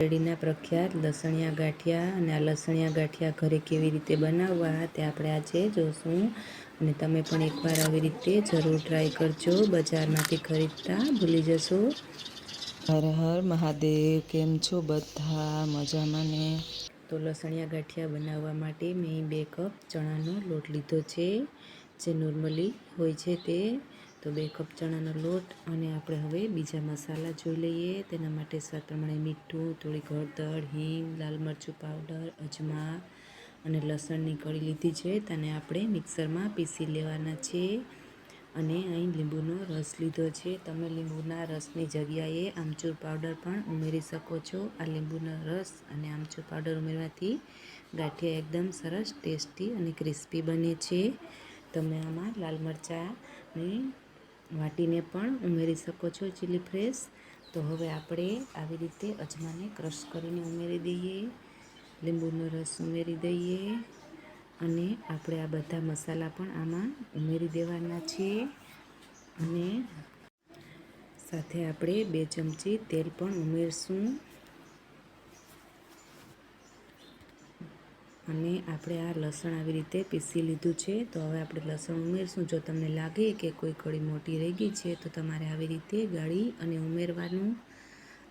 શેરડીના પ્રખ્યાત લસણિયા ગાંઠિયા અને આ લસણિયા ગાંઠિયા ઘરે કેવી રીતે બનાવવા તે આપણે આજે જોશું. અને તમે પણ એકવાર આવી રીતે જરૂર ટ્રાય કરજો. બજારમાંથી ખરીદતા ભૂલી જશો. હર હર મહાદેવ કેમ છો બધા? મજામાં ને? તો લસણિયા ગાંઠિયા બનાવવા માટે મેં બે કપ ચણાનો લોટ લીધો છે. જે નોર્મલી હોય છે તે તો બે કપ ચણાનો લોટ અને આપણે હવે બીજા મસાલા જોઈ લઈએ. તેના માટે સ્વાદ પ્રમાણે મીઠું, થોડીક હળદર, હિંગ, લાલ મરચું પાવડર અજમા અને લસણની કળી લીધી છે. તેને આપણે મિક્સરમાં પીસી લેવાના છે અને અહીં લીંબુનો રસ લીધો છે. તમે લીંબુના રસની જગ્યાએ આમચૂર પાવડર પણ ઉમેરી શકો છો. આ લીંબુનો રસ અને આમચૂર પાવડર ઉમેરવાથી ગાંઠિયા એકદમ સરસ ટેસ્ટી અને ક્રિસ્પી બને છે. તમે આમાં લાલ મરચાંની વાટીને પણ ઉમેરી શકો છો ચીલી ફ્રેશ તો હવે આપણે આવી રીતે અજમાને ક્રશ કરીને ઉમેરી દઈએ. લીંબુનો રસ ઉમેરી દઈએ અને આપણે આ બધા મસાલા પણ આમાં ઉમેરી દેવાના છે. અને સાથે આપણે બે ચમચી તેલ પણ ઉમેરશું. અને આપણે આ લસણ આવી રીતે પીસી લીધું છે. તો હવે આપણે લસણ ઉમેરશું. જો તમને લાગે કે કોઈ કળી મોટી રહી ગઈ છે, તો તમારે આવી રીતે ગાળી અને ઉમેરવાનું.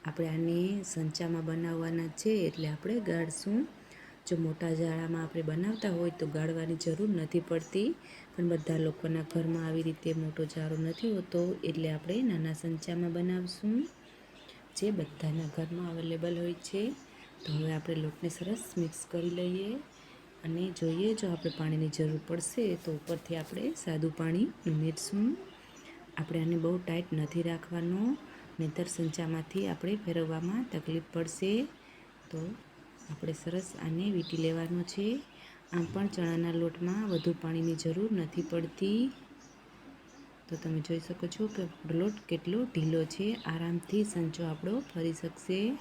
આપણે આને સંચામાં બનાવવાના છે એટલે આપણે ગાળશું. જો મોટા જાળામાં આપણે બનાવતા હોય તો ગાળવાની જરૂર નથી પડતી. પણ બધા લોકોના ઘરમાં આવી રીતે મોટો જાળો નથી હોતો એટલે આપણે નાના સંચામાં બનાવશું. જે બધાના ઘરમાં અવેલેબલ હોય છે. તો હવે આપણે લોટને સરસ મિક્સ કરી લઈએ અને જોઈએ જો આપણે પાણીની જરૂર પડશે તો ઉપરથી આપણે સાદું પાણી ઉમેરશું. આપણે આને બહુ ટાઈટ નથી રાખવાનો, નહીંતર સંચામાંથી આપણે ફેરવવામાં તકલીફ પડશે. તો આપણે સરસ આને વીંટી લેવાનો છે. આમ પણ ચણાના લોટમાં વધુ પાણીની જરૂર નથી પડતી. તો તમે જોઈ શકો છો કે લોટ કેટલો ઢીલો છે. આરામથી સંચો આપણો ફરી શકશે.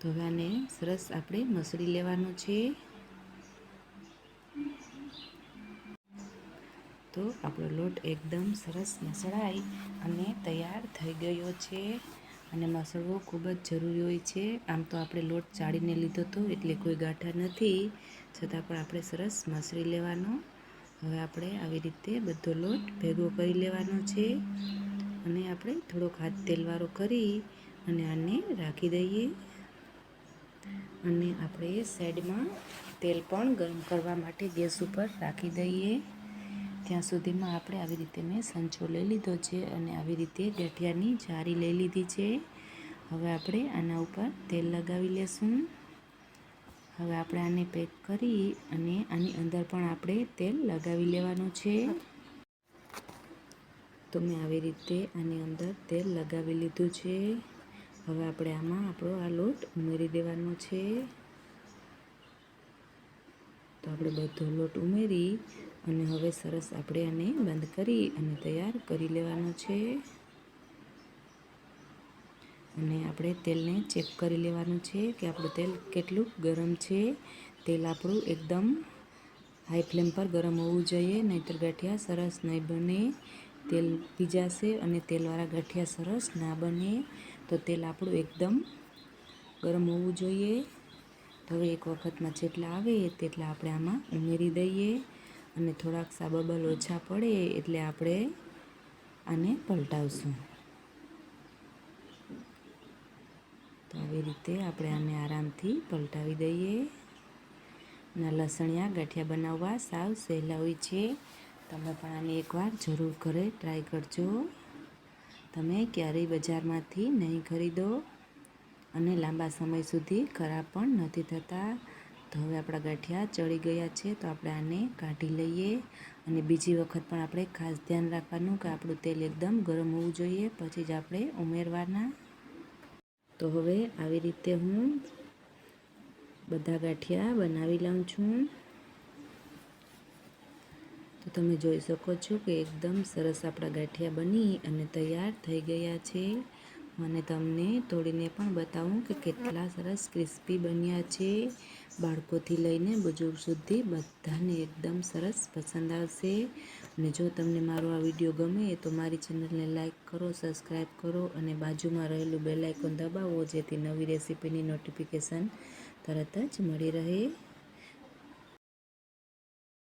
તો હવે આને સરસ આપણે મસળી લેવાનો છે. તો આપણો લોટ એકદમ સરસ મસળાઈ અને તૈયાર થઈ ગયો છે. અને મસળવો ખૂબ જ જરૂરી હોય છે. આમ તો આપણે લોટ ચાળીને લીધો હતો એટલે કોઈ ગાંઠા નથી. છતાં પણ આપણે સરસ મસળી લેવાનો. હવે આપણે આવી રીતે બધો લોટ ભેગો કરી લેવાનો છે. અને આપણે થોડોક હાથ તેલવાળો કરી અને આને રાખી દઈએ. અને આપણે સાઈડમાં તેલ પણ ગરમ કરવા માટે ગેસ ઉપર રાખી દઈએ. ત્યાં સુધીમાં આપણે આવી રીતે મેં સંચો લઈ લીધો છે અને આવી રીતે ગઠિયાની જારી લઈ લીધી છે. હવે આપણે આના ઉપર તેલ લગાવી લેશું. હવે આપણે આને પેક કરી અને આની અંદર પણ આપણે તેલ લગાવી લેવાનું છે. તો મેં આવી રીતે આની અંદર તેલ લગાવી લીધું છે. હવે આપણે આમાં આપણો આ લોટ ઉમેરી દેવાનો છે. તો આપણે બધો લોટ ઉમેરી અને હવે સરસ આપણે આને બંધ કરી અને તૈયાર કરી લેવાનો છે. અને આપણે તેલને ચેક કરી લેવાનું છે કે આપણું તેલ કેટલું ગરમ છે. તેલ આપણું એકદમ હાઈ ફ્લેમ પર ગરમ હોવું જોઈએ, નહીંતર ગાંઠિયા સરસ નહીં બને. તેલ પીજાશે અને તેલવાળા ગાંઠિયા સરસ ના બને. તો તેલ આપણું એકદમ ગરમ હોવું જોઈએ. હવે એક વખતમાં જેટલા આવે તેટલા આપણે આમાં ઉમેરી દઈએ અને થોડાક સાબબલ ઓછા પડે એટલે આપણે આને પલટાવશું. તો આવી રીતે આપણે આને આરામથી પલટાવી દઈએ. ના લસણિયા ગાંઠિયા બનાવવા સાવ સહેલા હોય છે. તમે પણ આને એકવાર જરૂર ઘરે ટ્રાય કરજો. તમે ક્યારેય બજારમાંથી નહીં ખરીદો અને લાંબા સમય સુધી ખરાબ પણ નથી થતા. તો હવે આપણા ગાંઠિયા ચડી ગયા છે તો આપણે આને કાઢી લઈએ અને બીજી વખત પણ આપણે ખાસ ધ્યાન રાખવાનું કે આપણું તેલ એકદમ ગરમ હોવું જોઈએ, પછી જ આપણે ઉમેરવાના. તો હવે આવી રીતે હું બધા ગાંઠિયા બનાવી લઉં છું. તો તમે જોઈ શકો છો કે એકદમ સરસ આપણા ગાંઠિયા બની અને તૈયાર થઈ ગયા છે. મને તમને તોડીને પણ બતાવું કે કેટલા સરસ ક્રિસ્પી બન્યા છે. બાળકોથી લઈને બુજુર્ગ સુધી બધાને એકદમ સરસ પસંદ આવશે. અને જો તમને મારો આ વીડિયો ગમે તો મારી ચેનલને લાઇક કરો સબસ્ક્રાઈબ કરો અને બાજુમાં રહેલું બેલાઇકોન દબાવો જેથી નવી રેસીપીની નોટિફિકેશન તરત જ મળી રહે.